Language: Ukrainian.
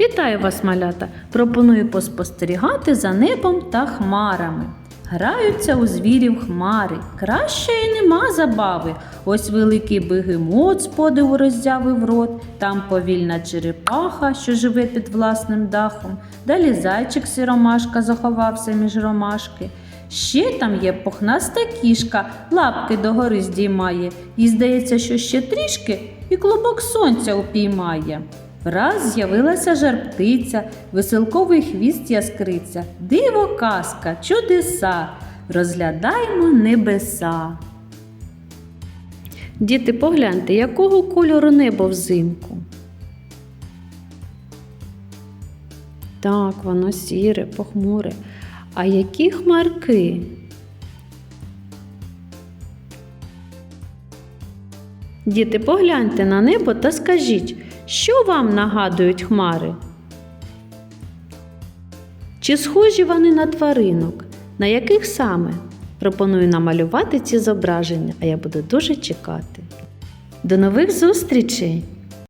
Вітаю вас, малята! Пропоную поспостерігати за небом та хмарами. Граються у звірів хмари, кращої нема забави. Ось великий бегемот з подиву роззявив рот, там повільна черепаха, що живе під власним дахом. Далі зайчик сіромашка заховався між ромашки. Ще там є пухнаста кішка, лапки догори здіймає. Їй здається, що ще трішки і клубок сонця упіймає. Враз з'явилася жар-птиця, веселковий хвіст яскриця, диво казка, чудеса, розглядаймо небеса. Діти, погляньте, якого кольору небо взимку. Так, воно сіре, похмуре. А які хмарки? Діти, погляньте на небо та скажіть, що вам нагадують хмари? Чи схожі вони на тваринок? На яких саме? Пропоную намалювати ці зображення, а я буду дуже чекати. До нових зустрічей!